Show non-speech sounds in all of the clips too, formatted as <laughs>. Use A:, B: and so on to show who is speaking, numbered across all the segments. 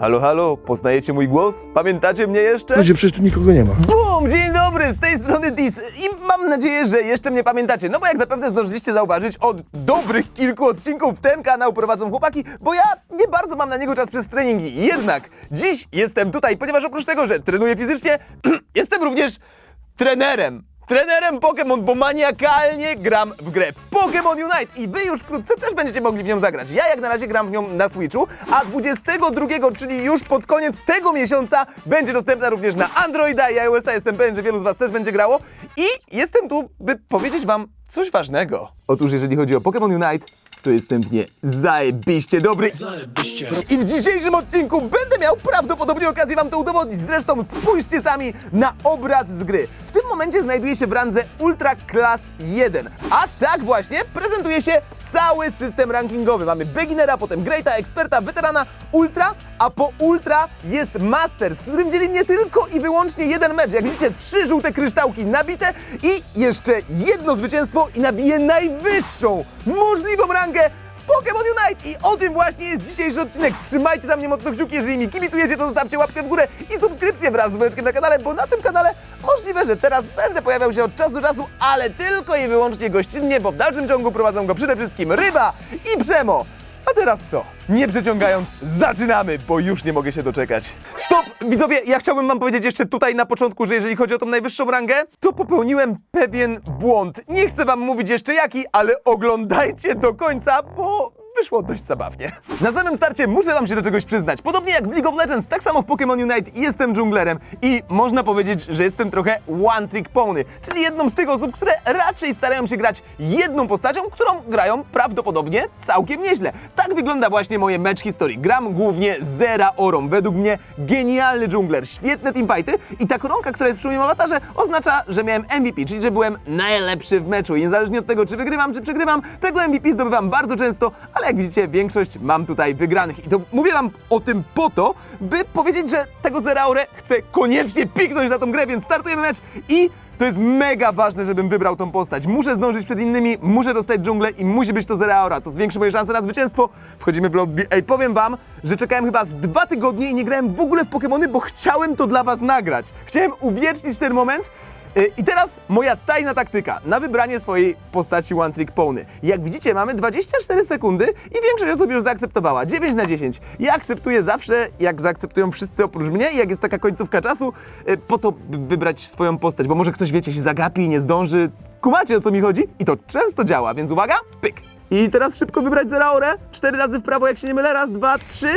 A: Halo, halo, poznajecie mój głos? Pamiętacie mnie jeszcze?
B: Ludzie, przecież tu nikogo nie ma.
A: Bum! Dzień dobry, z tej strony Dis i mam nadzieję, że jeszcze mnie pamiętacie, no bo jak zapewne zdążyliście zauważyć, od dobrych kilku odcinków ten kanał prowadzą chłopaki, bo ja nie bardzo mam na niego czas przez treningi. Jednak dziś jestem tutaj, ponieważ oprócz tego, że trenuję fizycznie, <clears throat> jestem również trenerem. Trenerem Pokémon, bo maniakalnie gram w grę Pokémon Unite i wy już wkrótce też będziecie mogli w nią zagrać. Ja jak na razie gram w nią na Switchu, a 22, czyli już pod koniec tego miesiąca będzie dostępna również na Androida i iOS-a. Jestem pewien, że wielu z was też będzie grało i jestem tu, by powiedzieć wam coś ważnego. Otóż jeżeli chodzi o Pokémon Unite, to jestem w nie zajebiście dobry. I w dzisiejszym odcinku będę miał prawdopodobnie okazję wam to udowodnić. Zresztą spójrzcie sami na obraz z gry. W tym momencie znajduje się w randze Ultra Class 1. A tak właśnie prezentuje się cały system rankingowy. Mamy beginnera, potem greata, eksperta, weterana, ultra, a po ultra jest masters, w którym dzieli nie tylko i wyłącznie jeden mecz. Jak widzicie, trzy żółte kryształki nabite i jeszcze jedno zwycięstwo i nabije najwyższą możliwą rangę Pokémon Unite i o tym właśnie jest dzisiejszy odcinek. Trzymajcie za mnie mocno kciuki, jeżeli mi kibicujecie, to zostawcie łapkę w górę i subskrypcję wraz z dzwoneczkiem na kanale, bo na tym kanale możliwe, że teraz będę pojawiał się od czasu do czasu, ale tylko i wyłącznie gościnnie, bo w dalszym ciągu prowadzą go przede wszystkim Ryba i Przemo. A teraz co? Nie przeciągając, zaczynamy, bo już nie mogę się doczekać. Stop! Widzowie, ja chciałbym wam powiedzieć jeszcze tutaj na początku, że jeżeli chodzi o tą najwyższą rangę, to popełniłem pewien błąd. Nie chcę wam mówić jeszcze jaki, ale oglądajcie do końca, bo wyszło dość zabawnie. Na samym starcie muszę wam się do czegoś przyznać. Podobnie jak w League of Legends, tak samo w Pokémon Unite jestem dżunglerem i można powiedzieć, że jestem trochę one trick pony, czyli jedną z tych osób, które raczej starają się grać jedną postacią, którą grają prawdopodobnie całkiem nieźle. Tak wygląda właśnie moje mecz historii. Gram głównie Zera Orą. Według mnie genialny dżungler, świetne teamfighty i ta koronka, która jest przy moim awatarze oznacza, że miałem MVP, czyli że byłem najlepszy w meczu i niezależnie od tego, czy wygrywam, czy przegrywam, tego MVP zdobywam bardzo często, ale jak widzicie, większość mam tutaj wygranych. I to mówię wam o tym po to, by powiedzieć, że tego Zeraorę chcę koniecznie piknąć na tą grę, więc startujemy mecz i to jest mega ważne, żebym wybrał tą postać. Muszę zdążyć przed innymi, muszę dostać dżunglę i musi być to Zeraora. To zwiększy moje szanse na zwycięstwo. Wchodzimy w lobby. Ej, powiem wam, że czekałem chyba z dwa tygodnie i nie grałem w ogóle w Pokémony, bo chciałem to dla was nagrać. Chciałem uwiecznić ten moment. Y, I teraz moja tajna taktyka na wybranie swojej postaci One Trick Pony. Jak widzicie, mamy 24 sekundy i większość osób już zaakceptowała. 9 na 10. Ja akceptuję zawsze, jak zaakceptują wszyscy oprócz mnie, jak jest taka końcówka czasu, y, po to, by wybrać swoją postać, bo może ktoś, wiecie, się zagapi i nie zdąży. Kumacie, o co mi chodzi? I to często działa, więc uwaga, pyk. I teraz szybko wybrać Zeraorę. Cztery razy w prawo, jak się nie mylę. Raz, dwa, trzy.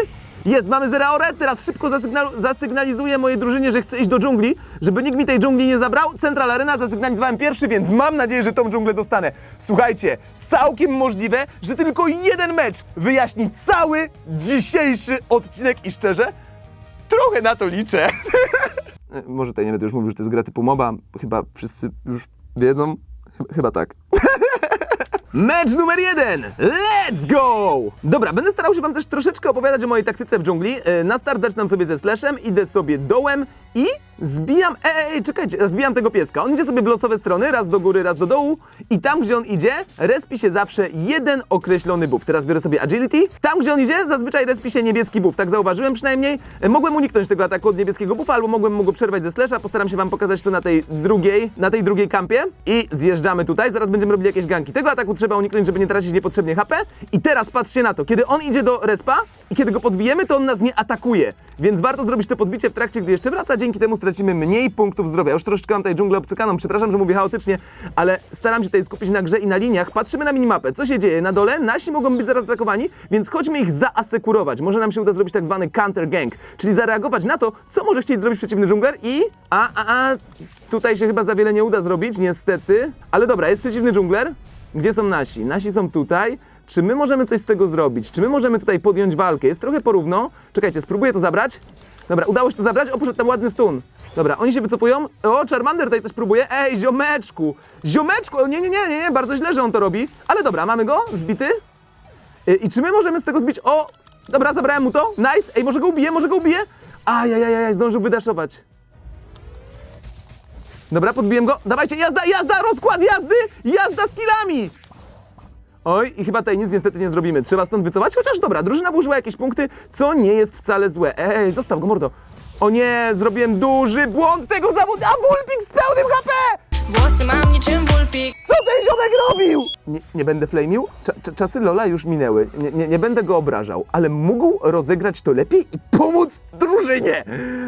A: Jest, mamy Zeraorę, teraz szybko zasygnal- zasygnalizuję mojej drużynie, że chcę iść do dżungli, żeby nikt mi tej dżungli nie zabrał. Central Arena zasygnalizowałem pierwszy, więc mam nadzieję, że tą dżunglę dostanę. Słuchajcie, całkiem możliwe, że tylko jeden mecz wyjaśni cały dzisiejszy odcinek i szczerze, trochę na to liczę. <laughs> E, Może tutaj nie będę już mówił, że to jest gra typu MOBA, chyba wszyscy już wiedzą, Ch- chyba tak. <laughs> Mecz numer jeden! Let's go! Dobra, będę starał się wam też troszeczkę opowiadać o mojej taktyce w dżungli. E, Na start zaczynam sobie ze slashem, idę sobie dołem i zbijam... Ej, ej, czekajcie, zbijam tego pieska. On idzie sobie w losowe strony, raz do góry, raz do dołu i tam, gdzie on idzie, respi się zawsze jeden określony buff. Teraz biorę sobie agility. Tam, gdzie on idzie, zazwyczaj respi się niebieski buff. Tak zauważyłem przynajmniej. E, Mogłem uniknąć tego ataku od niebieskiego buffa, albo mogłem mu go przerwać ze slasha. Postaram się wam pokazać to na tej drugiej, na tej drugiej kampie. I zjeżdżamy tutaj, zaraz będziemy robili jakieś ganki. Tego ataku trzeba uniknąć, żeby nie tracić niepotrzebnie HP. I teraz patrzcie na to, kiedy on idzie do respa i kiedy go podbijemy, to on nas nie atakuje. Więc warto zrobić to podbicie w trakcie, gdy jeszcze wraca, dzięki temu stracimy mniej punktów zdrowia. Już troszeczkę mam tutaj dżunglę obcykaną, przepraszam, że mówię chaotycznie, ale staram się tutaj skupić na grze i na liniach. Patrzymy na minimapę. Co się dzieje? Na dole nasi mogą być zaraz atakowani, więc chodźmy ich zaasekurować. Może nam się uda zrobić tak zwany counter gang, czyli zareagować na to, co może chcieć zrobić przeciwny dżungler i... A, a, a, tutaj się chyba za wiele nie uda zrobić, niestety. Ale dobra, jest przeciwny dżungler. Gdzie są nasi? Nasi są tutaj. Czy my możemy coś z tego zrobić? Czy my możemy tutaj podjąć walkę? Jest trochę porówno. Czekajcie, spróbuję to zabrać. Dobra, udało się to zabrać. O, poszedł tam ładny stun. Dobra, oni się wycofują. O, Charmander tutaj coś próbuje. Ej, ziomeczku! Ziomeczku! O, nie, nie, nie, nie, bardzo źle, że on to robi. Ale dobra, mamy go, zbity. Y, I czy my możemy z tego zbić? O, dobra, zabrałem mu to. Nice. Ej, może go ubiję, może go ubiję? Ajajajaj, zdążył wydaszować. Dobra, podbiłem go. Dawajcie, jazda, jazda, rozkład jazdy! Jazda z killami! Oj, i chyba tutaj nic niestety nie zrobimy. Trzeba stąd wycofać, chociaż dobra, drużyna włożyła jakieś punkty, co nie jest wcale złe. Ej, zostaw go, mordo. O nie, zrobiłem duży błąd tego zawodu, a Wulpik z pełnym HP!
B: Włosy mam niczym bulpik
A: Co ten ziomek robił? Nie, nie będę flamił? Cza, cza, czasy Lola już minęły. Nie, nie, nie będę go obrażał, ale mógł rozegrać to lepiej i pomóc drużynie.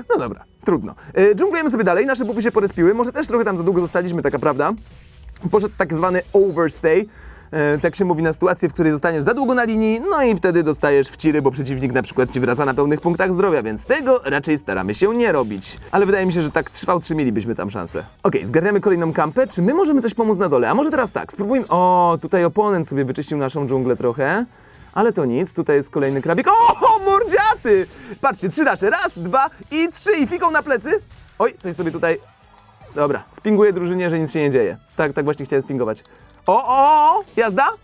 A: No dobra, trudno. E, dżunglujemy sobie dalej, nasze bufy się porespiły. Może też trochę tam za długo zostaliśmy, taka prawda. Poszedł tak zwany overstay. E, tak się mówi na sytuację, w której zostaniesz za długo na linii, no i wtedy dostajesz w ciry, bo przeciwnik na przykład ci wraca na pełnych punktach zdrowia, więc tego raczej staramy się nie robić. Ale wydaje mi się, że tak 3v3 mielibyśmy tam szansę. Okej, zgarniamy kolejną kampę. Czy my możemy coś pomóc na dole? A może teraz tak, spróbujmy... O, tutaj oponent sobie wyczyścił naszą dżunglę trochę. Ale to nic, tutaj jest kolejny krabik. O, mordziaty! Patrzcie, trzy nasze. Raz, dwa i trzy. I fiką na plecy. Oj, coś sobie tutaj Dobra, spinguję drużynie, że nic się nie dzieje. Tak, tak właśnie chciałem spingować. O, o, o, jazda?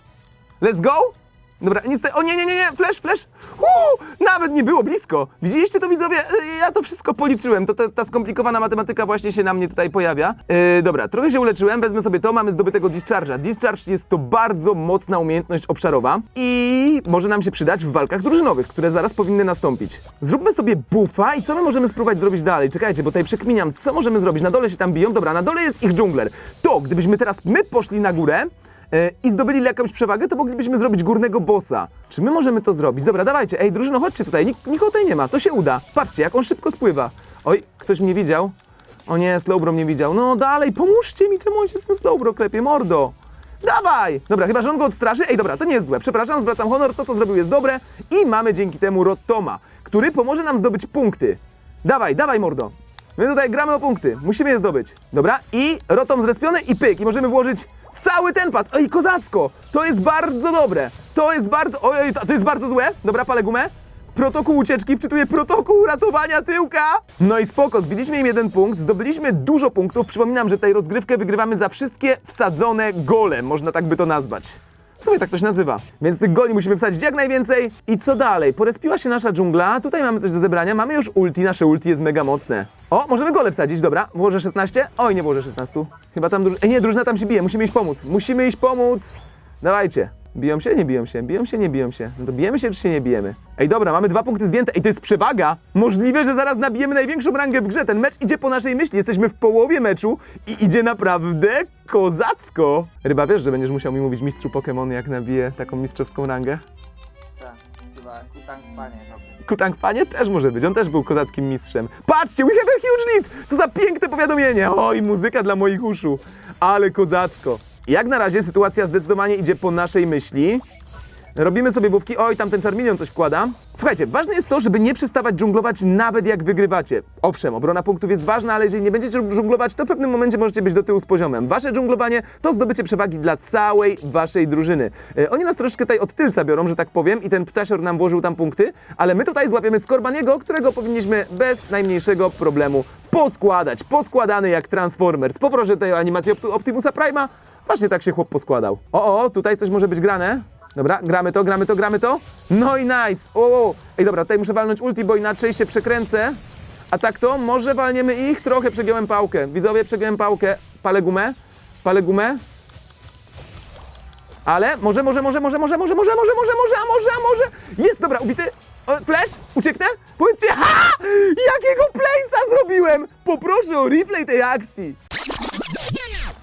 A: Let's go? Dobra, nic te... O nie, nie, nie, nie, flash, flash. Uuu, nawet nie było blisko. Widzieliście to widzowie? Y, Ja to wszystko policzyłem. To ta, ta skomplikowana matematyka właśnie się na mnie tutaj pojawia. Yy, dobra, trochę się uleczyłem, wezmę sobie to, mamy zdobytego discharge'a. Discharge jest to bardzo mocna umiejętność obszarowa i może nam się przydać w walkach drużynowych, które zaraz powinny nastąpić. Zróbmy sobie buffa i co my możemy spróbować zrobić dalej? Czekajcie, bo tutaj przekminiam, co możemy zrobić. Na dole się tam biją. Dobra, na dole jest ich dżungler. To, gdybyśmy teraz my poszli na górę, i zdobyli jakąś przewagę, to moglibyśmy zrobić górnego bossa. Czy my możemy to zrobić? Dobra, dawajcie, ej, drużyno, chodźcie tutaj, Nik nikogo tutaj nie ma, to się uda. Patrzcie, jak on szybko spływa. Oj, ktoś mnie widział? O nie, Slowbro mnie widział. No dalej, pomóżcie mi, czemu on się z tym Slowbro klepie, mordo. Dawaj! Dobra, chyba, że on go odstraszy. Ej, dobra, to nie jest złe. Przepraszam, zwracam honor, to co zrobił jest dobre. I mamy dzięki temu Rottoma, który pomoże nam zdobyć punkty. Dawaj, dawaj, mordo. My tutaj gramy o punkty, musimy je zdobyć. Dobra, i rotom zrespiony i pyk. I możemy włożyć cały ten pad. Oj, kozacko! To jest bardzo dobre. To jest bardzo... Oj, oj, to to jest bardzo złe. Dobra, palę gumę. Protokół ucieczki, wczytuję protokół ratowania tyłka. No i spoko, zbiliśmy im jeden punkt, zdobyliśmy dużo punktów. Przypominam, że tej rozgrywkę wygrywamy za wszystkie wsadzone gole, można tak by to nazwać. W sumie tak to się nazywa. Więc tych goli musimy wsadzić jak najwięcej. I co dalej? Porespiła się nasza dżungla. Tutaj mamy coś do zebrania. Mamy już ulti. Nasze ulti jest mega mocne. O, możemy gole wsadzić. Dobra, włożę 16. Oj, nie włożę 16. Chyba tam drużyna... Nie, drużyna tam się bije. Musimy iść pomóc. Musimy iść pomóc. Dawajcie. Biją się, nie biją się, biją się, nie biją się. No to bijemy się, czy się nie bijemy? Ej, dobra, mamy dwa punkty zdjęte. Ej, to jest przewaga. Możliwe, że zaraz nabijemy największą rangę w grze. Ten mecz idzie po naszej myśli. Jesteśmy w połowie meczu i idzie naprawdę kozacko. Ryba, wiesz, że będziesz musiał mi mówić mistrzu Pokémon, jak nabiję taką mistrzowską rangę?
C: Tak, chyba kutang panie robię.
A: Kutang Panie też może być, on też był kozackim mistrzem. Patrzcie, we have a huge lead! Co za piękne powiadomienie! Oj, muzyka dla moich uszu. Ale kozacko. Jak na razie sytuacja zdecydowanie idzie po naszej myśli. Robimy sobie bówki. Oj, tam ten czarminion coś wkłada. Słuchajcie, ważne jest to, żeby nie przestawać dżunglować nawet jak wygrywacie. Owszem, obrona punktów jest ważna, ale jeżeli nie będziecie dżunglować, to w pewnym momencie możecie być do tyłu z poziomem. Wasze dżunglowanie to zdobycie przewagi dla całej waszej drużyny. E, oni nas troszeczkę tutaj od tylca biorą, że tak powiem, i ten ptasior nam włożył tam punkty, ale my tutaj złapiemy Skorbaniego, którego powinniśmy bez najmniejszego problemu poskładać. Poskładany jak Transformers. Poproszę tutaj o animację Optimusa Prime'a. Właśnie tak się chłop poskładał. O, o, tutaj coś może być grane. Dobra, gramy to, gramy to, gramy to. No i nice! O, o. Ej, dobra, tutaj muszę walnąć ulti, bo inaczej się przekręcę. A tak to, może walniemy ich? Trochę przegiąłem pałkę. Widzowie, przegiąłem pałkę. Palę gumę, palę gumę. Ale może, może, może, może, może, może, może, może, może, może, a może, a może. Jest, dobra, ubity. O, flash, ucieknę? Powiedzcie, ha! Jakiego place'a zrobiłem? Poproszę o replay tej akcji.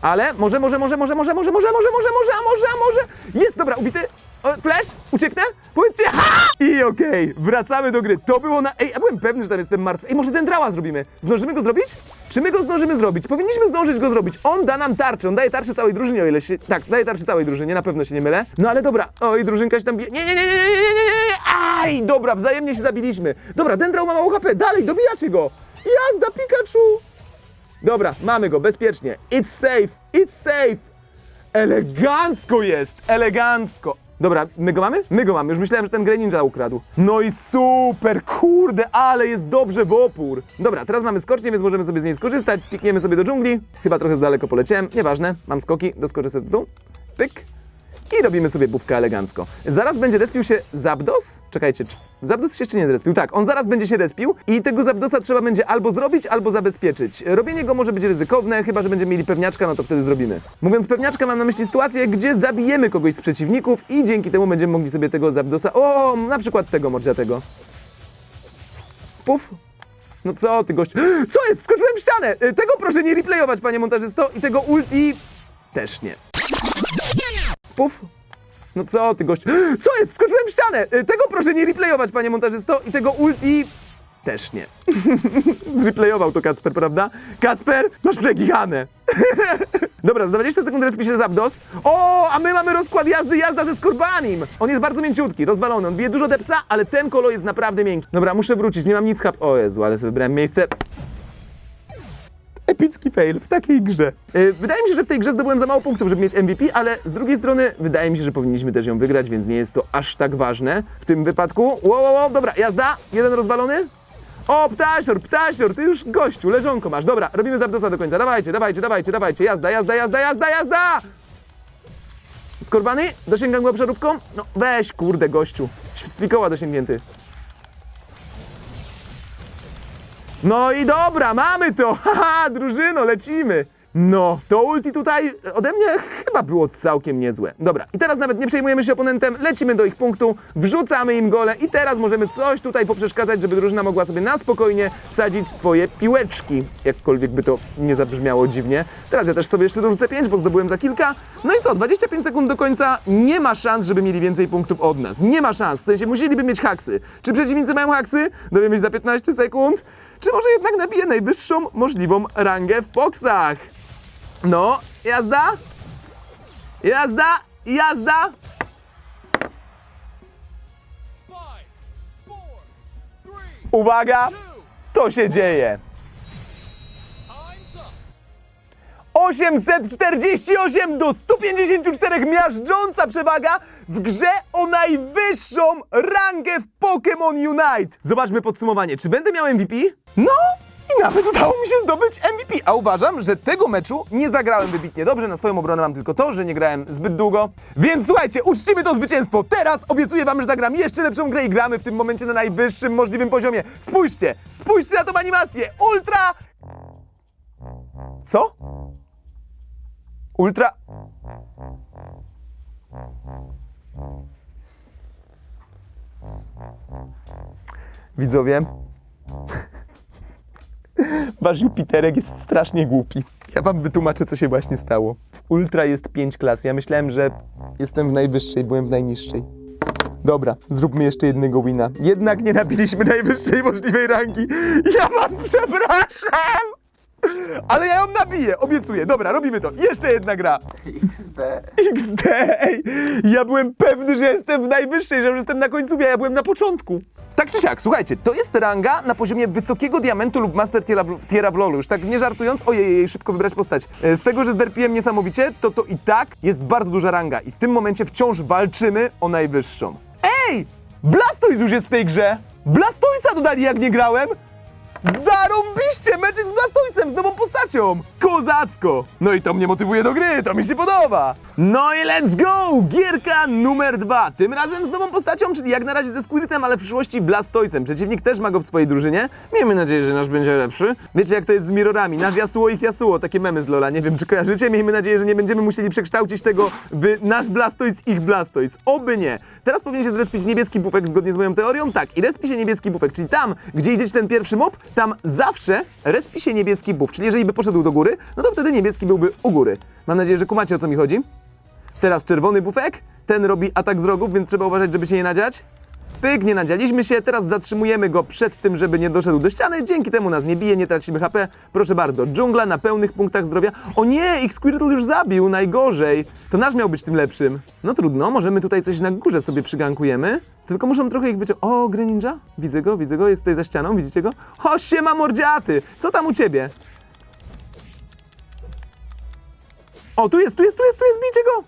A: Ale może, może, może, może, może, może, może, może, może, może, a może, a może. Jest, dobra, ubity. Flash, ucieknę? Powiedzcie, ha! I okej, wracamy do gry. To było na... Ej, ja byłem pewny, że tam jestem martwy. Ej, może ten drała zrobimy. Zdążymy go zrobić? Czy my go zdążymy zrobić? Powinniśmy zdążyć go zrobić. On da nam tarczę, on daje tarczę całej drużynie, o ile się... Tak, daje tarczę całej drużynie, na pewno się nie mylę. No ale dobra, oj, drużynka się tam bije. Nie, nie, nie, nie, nie, nie, nie, nie, nie, Aj, dobra, wzajemnie się zabiliśmy. Dobra, Dendrał ma mało HP, dalej, dobijacie go. Jazda, Pikachu! Dobra, mamy go, bezpiecznie. It's safe, it's safe. Elegancko jest, elegancko. Dobra, my go mamy? My go mamy, już myślałem, że ten Greninja ukradł. No i super, kurde, ale jest dobrze w opór. Dobra, teraz mamy skocznię, więc możemy sobie z niej skorzystać. Stikniemy sobie do dżungli. Chyba trochę za daleko poleciałem, nieważne. Mam skoki, doskoczę sobie tu. Pyk. i robimy sobie bufkę elegancko. Zaraz będzie respił się Zabdos? Czekajcie. Zabdos się jeszcze nie zrespił. Tak, on zaraz będzie się respił i tego Zabdosa trzeba będzie albo zrobić, albo zabezpieczyć. Robienie go może być ryzykowne, chyba że będziemy mieli pewniaczka, no to wtedy zrobimy. Mówiąc pewniaczka, mam na myśli sytuację, gdzie zabijemy kogoś z przeciwników i dzięki temu będziemy mogli sobie tego Zabdosa... O, na przykład tego mordziatego. Puf. No co ty gość? <gasps> Co jest? Skoczyłem w ścianę! Y, Tego proszę nie replayować, panie montażysto i tego ulti też nie. Puf. No co ty gość? Co jest? Skoczyłem w ścianę! Y, Tego proszę nie replayować, panie montażysto i tego ulti też nie. <laughs> Zreplayował to Kacper, prawda? Kacper, masz przegichane. <laughs> Dobra, za 20 sekund respi się Zapdos. O, a my mamy rozkład jazdy, jazda ze Skorbanim. On jest bardzo mięciutki, rozwalony, on bije dużo depsa, ale ten kolo jest naprawdę miękki. Dobra, muszę wrócić, nie mam nic hap... O Jezu, ale sobie wybrałem miejsce. Epicki fail w takiej grze. Yy, wydaje mi się, że w tej grze zdobyłem za mało punktów, żeby mieć MVP, ale z drugiej strony wydaje mi się, że powinniśmy też ją wygrać, więc nie jest to aż tak ważne w tym wypadku. Wow, wow, wow, dobra, jazda, jeden rozwalony. O, ptasior, ptasior, ty już gościu, leżonko masz. Dobra, robimy Zapdosa do końca. Dawajcie, dawajcie, dawajcie, dawajcie. Jazda, jazda, jazda, jazda, jazda! Skorbany? Dosięgam go obszarówką? No weź, kurde, gościu. Z fikoła dosięgnięty. No i dobra, mamy to! <laughs> Haha, drużyno, lecimy! No, to ulti tutaj ode mnie chyba było całkiem niezłe. Dobra, i teraz nawet nie przejmujemy się oponentem, lecimy do ich punktu, wrzucamy im gole i teraz możemy coś tutaj poprzeszkadzać, żeby drużyna mogła sobie na spokojnie wsadzić swoje piłeczki. Jakkolwiek by to nie zabrzmiało dziwnie. Teraz ja też sobie jeszcze dorzucę 5, bo zdobyłem za kilka. No i co, 25 sekund do końca, nie ma szans, żeby mieli więcej punktów od nas. Nie ma szans, w sensie musieliby mieć haksy. Czy przeciwnicy mają haksy? Dowiemy się za 15 sekund. Czy może jednak nabije najwyższą możliwą rangę w boksach? No, jazda? Jazda? Jazda? Uwaga! To się dzieje! 848 do 154 miażdżąca przewaga w grze o najwyższą rangę w Pokémon Unite. Zobaczmy podsumowanie. Czy będę miał MVP? No i nawet udało mi się zdobyć MVP. A uważam, że tego meczu nie zagrałem wybitnie dobrze. Na swoją obronę mam tylko to, że nie grałem zbyt długo. Więc słuchajcie, uczcimy to zwycięstwo. Teraz obiecuję wam, że zagram jeszcze lepszą grę i gramy w tym momencie na najwyższym możliwym poziomie. Spójrzcie, spójrzcie na tą animację. Ultra... Co? Ultra. Widzowie. Wasz Jupiterek jest strasznie głupi. Ja wam wytłumaczę, co się właśnie stało. W Ultra jest 5 klas. Ja myślałem, że jestem w najwyższej, byłem w najniższej. Dobra, zróbmy jeszcze jednego wina. Jednak nie nabiliśmy najwyższej możliwej rangi. Ja was przepraszam! <laughs> Ale ja ją nabiję, obiecuję. Dobra, robimy to. Jeszcze jedna gra.
C: XD.
A: XD! Ej, ja byłem pewny, że jestem w najwyższej, że już jestem na końcówie, a ja byłem na początku. Tak czy siak, słuchajcie, to jest ranga na poziomie wysokiego diamentu lub master tiera w, tiera w lolu. Już tak nie żartując, ojej, jej, szybko wybrać postać. E, Z tego, że zderpiłem niesamowicie, to to i tak jest bardzo duża ranga. I w tym momencie wciąż walczymy o najwyższą. Ej! Blastoise już jest w tej grze! Blastoisa dodali jak nie grałem! Zarąbiście! Meczek z Blastoisem, z nową postacią! Kozacko! No i to mnie motywuje do gry, to mi się podoba! No i let's go! Gierka numer dwa. Tym razem z nową postacią, czyli jak na razie ze Squirtem, ale w przyszłości Blastoisem. Przeciwnik też ma go w swojej drużynie. Miejmy nadzieję, że nasz będzie lepszy. Wiecie jak to jest z mirrorami. Nasz Yasuo, ich Yasuo. Takie memy z Lola. Nie wiem, czy kojarzycie. Miejmy nadzieję, że nie będziemy musieli przekształcić tego w nasz Blastoise, ich Blastoise. Oby nie. Teraz powinien się zrespić niebieski bufek zgodnie z moją teorią. Tak, i respi się niebieski bufek, czyli tam, gdzie idziecie ten pierwszy mob, tam zawsze respi się niebieski buff. Czyli jeżeli by poszedł do góry, no to wtedy niebieski byłby u góry. Mam nadzieję, że kumacie o co mi chodzi. Teraz czerwony bufek, ten robi atak z rogów, więc trzeba uważać, żeby się nie nadziać. Pyk, nie nadzialiśmy się, teraz zatrzymujemy go przed tym, żeby nie doszedł do ściany, dzięki temu nas nie bije, nie tracimy HP. Proszę bardzo, dżungla na pełnych punktach zdrowia. O nie, X-Squirtle już zabił, najgorzej. To nasz miał być tym lepszym. No trudno, możemy tutaj coś na górze sobie przygankujemy. Tylko muszę trochę ich wyciągnąć. O, Grey Ninja? Widzę go, widzę go, jest tutaj za ścianą, widzicie go? O, siema mordziaty! Co tam u ciebie? O, tu jest, tu jest, tu jest, tu jest, bijcie go!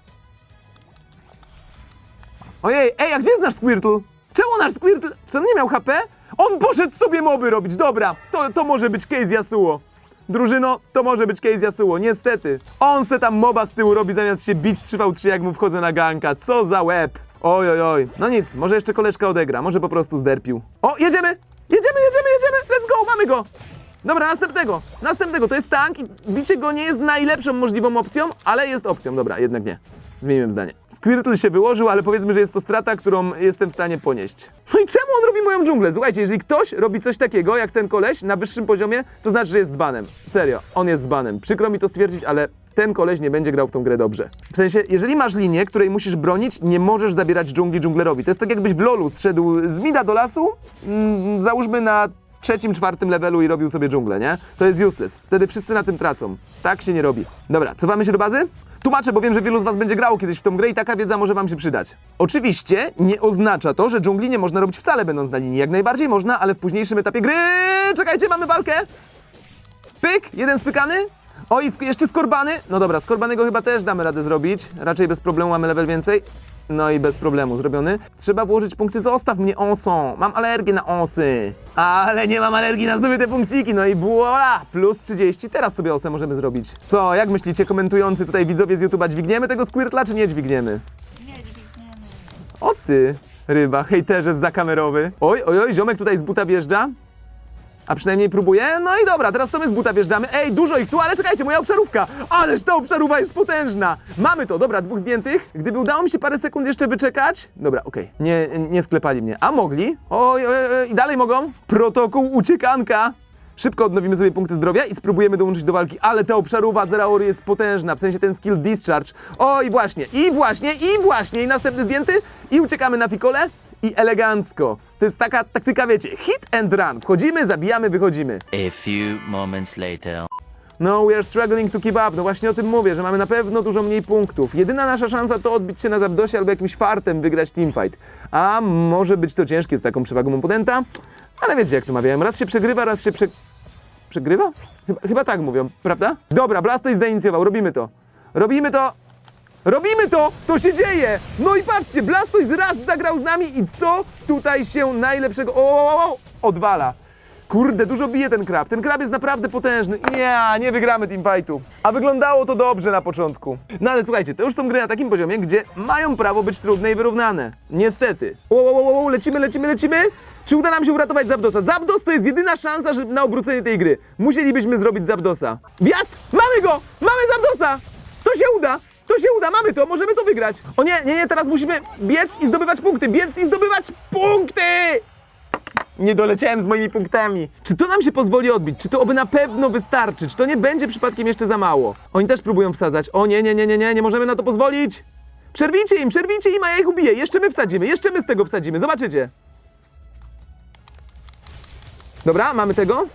A: Ojej, ej, a gdzie jest nasz Squirtle? Czemu nasz Squirtle? Czy on nie miał HP? On poszedł sobie moby robić, dobra, to, to może być case Yasuo. drużyno, to może być case Yasuo, niestety. On se tam moba z tyłu robi zamiast się bić 3v3 jak mu wchodzę na ganka. Co za łeb. Oj, oj, oj. No nic, może jeszcze koleżka odegra, może po prostu zderpił. O, jedziemy! Jedziemy, jedziemy, jedziemy! Let's go, mamy go! Dobra, następnego, następnego, to jest tank i bicie go nie jest najlepszą możliwą opcją, ale jest opcją, dobra, jednak nie. Zmieniłem zdanie. Squirtle się wyłożył, ale powiedzmy, że jest to strata, którą jestem w stanie ponieść. No i czemu on robi moją dżunglę? Słuchajcie, jeżeli ktoś robi coś takiego, jak ten koleś, na wyższym poziomie, to znaczy, że jest dzbanem. Serio, on jest dzbanem. Przykro mi to stwierdzić, ale ten koleś nie będzie grał w tą grę dobrze. W sensie, jeżeli masz linię, której musisz bronić, nie możesz zabierać dżungli dżunglerowi. To jest tak jakbyś w lolu zszedł z mida do lasu, mm, załóżmy na trzecim, czwartym levelu i robił sobie dżunglę, nie? To jest useless. Wtedy wszyscy na tym tracą. Tak się nie robi. Dobra, cofamy się do bazy? Tłumaczę, bo wiem, że wielu z Was będzie grało kiedyś w tą grę i taka wiedza może Wam się przydać. Oczywiście nie oznacza to, że dżungli nie można robić wcale będąc na linii. Jak najbardziej można, ale w późniejszym etapie gry... Czekajcie, mamy walkę! Pyk, jeden spykany. O, i sk- jeszcze skorbany. No dobra, skorbanego chyba też damy radę zrobić. Raczej bez problemu mamy level więcej. No i bez problemu zrobiony. Trzeba włożyć punkty, zostaw mnie osą. Mam alergię na osy. Ale nie mam alergii na zdobyte punkciki. No i voila, plus 30. Teraz sobie osę możemy zrobić. Co, jak myślicie, komentujący tutaj widzowie z YouTube'a, dźwigniemy tego Squirtla, czy nie dźwigniemy? O ty, ryba, hejterze zakamerowy. Oj, oj, oj, ziomek tutaj z buta wjeżdża. A przynajmniej próbuje. No i dobra, teraz to my z buta wjeżdżamy. Ej, dużo ich tu, ale czekajcie, moja obszarówka! Ależ ta obszarówa jest potężna! Mamy to, dobra, dwóch zdjętych. Gdyby udało mi się parę sekund jeszcze wyczekać... Dobra, okej, nie, nie sklepali mnie. A mogli? Oj, oj, oj, i dalej mogą? Protokół uciekanka. Szybko odnowimy sobie punkty zdrowia i spróbujemy dołączyć do walki, ale ta obszarowa Zeraory jest potężna, w sensie ten skill discharge. O i właśnie, i właśnie, i właśnie, i następny zdjęty, i uciekamy na fikole, i elegancko. To jest taka taktyka, wiecie, hit and run. Wchodzimy, zabijamy, wychodzimy.
D: A few moments later.
A: No, we are struggling to keep up. No właśnie o tym mówię, że mamy na pewno dużo mniej punktów. Jedyna nasza szansa to odbić się na Zabdosie albo jakimś fartem wygrać teamfight. A może być to ciężkie z taką przewagą oponenta, ale wiecie jak to mawiałem, raz się przegrywa, raz się prze... Przegrywa? Chyba, chyba tak mówią, prawda? Dobra, Blastoise zainicjował, robimy to. Robimy to! Robimy to! To się dzieje! No i patrzcie, Blastoise raz zagrał z nami i co tutaj się najlepszego... O, o, o, odwala. Kurde, dużo bije ten krab. Ten krab jest naprawdę potężny. Nie, nie wygramy teamfightu. A wyglądało to dobrze na początku. No ale słuchajcie, to już są gry na takim poziomie, gdzie mają prawo być trudne i wyrównane. Niestety. O, o, o, o, lecimy, lecimy, lecimy. Czy uda nam się uratować Zabdosa? Zabdos to jest jedyna szansa że na obrócenie tej gry. Musielibyśmy zrobić Zabdosa. Wjazd! Mamy go! Mamy Zabdosa! To się uda! To się uda, mamy to, możemy to wygrać. O nie, nie, nie, teraz musimy biec i zdobywać punkty. Biec i zdobywać punkty! Nie doleciałem z moimi punktami. Czy to nam się pozwoli odbić? Czy to oby na pewno wystarczy? Czy to nie będzie przypadkiem jeszcze za mało? Oni też próbują wsadzać. O nie, nie, nie, nie, nie, nie możemy na to pozwolić. Przerwijcie im, przerwijcie im, a ja ich ubiję. Jeszcze my wsadzimy, jeszcze my z tego wsadzimy. Zobaczycie. Dobra, mamy tego?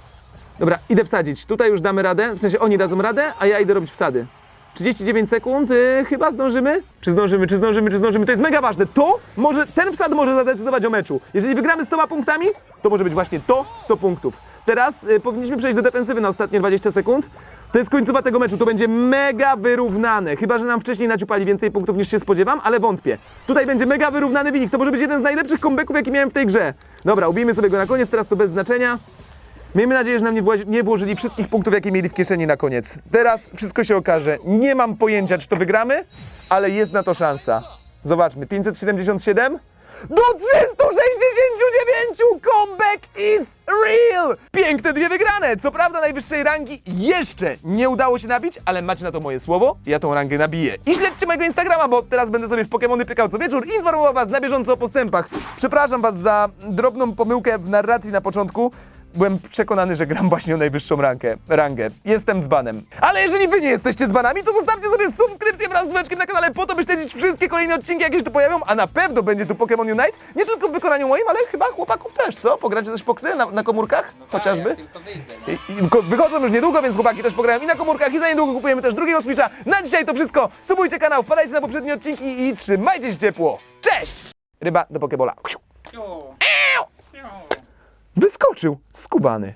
A: Dobra, idę wsadzić. Tutaj już damy radę, w sensie oni dadzą radę, a ja idę robić wsady. 39 sekund, y, chyba zdążymy? Czy zdążymy, czy zdążymy, czy zdążymy? To jest mega ważne. To może, ten wsad może zadecydować o meczu. Jeżeli wygramy 100 punktami, to może być właśnie to 100 punktów. Teraz y, powinniśmy przejść do defensywy na ostatnie 20 sekund. To jest końcowa tego meczu, to będzie mega wyrównane. Chyba, że nam wcześniej naciupali więcej punktów niż się spodziewam, ale wątpię. Tutaj będzie mega wyrównany wynik. To może być jeden z najlepszych comebacków, jaki miałem w tej grze. Dobra, ubijmy sobie go na koniec, teraz to bez znaczenia. Miejmy nadzieję, że nam nie, nie włożyli wszystkich punktów, jakie mieli w kieszeni na koniec. Teraz wszystko się okaże. Nie mam pojęcia, czy to wygramy, ale jest na to szansa. Zobaczmy, 577 do 369! Comeback is real! Piękne dwie wygrane! Co prawda najwyższej rangi jeszcze nie udało się nabić, ale macie na to moje słowo, ja tą rangę nabiję. I śledźcie mojego Instagrama, bo teraz będę sobie w Pokémony pykał co wieczór i informował was na bieżąco o postępach. Przepraszam was za drobną pomyłkę w narracji na początku. Byłem przekonany, że gram właśnie o najwyższą rankę, rangę. Jestem dzbanem. Ale jeżeli wy nie jesteście dzbanami, to zostawcie sobie subskrypcję wraz z dzwoneczkiem na kanale po to, by śledzić wszystkie kolejne odcinki, jakie się tu pojawią, a na pewno będzie tu Pokémon Unite. Nie tylko w wykonaniu moim, ale chyba chłopaków też, co? Pogracie coś poksy na, na komórkach? Chociażby?
C: Wyjdę.
A: I, i, ko- wychodzą już niedługo, więc chłopaki też pograją i na komórkach i za niedługo kupujemy też drugiego Switcha. Na dzisiaj to wszystko. Subujcie kanał, wpadajcie na poprzednie odcinki i trzymajcie się ciepło. Cześć! Ryba do Pokebola.
C: Ciu.
A: Wyskoczył skubany.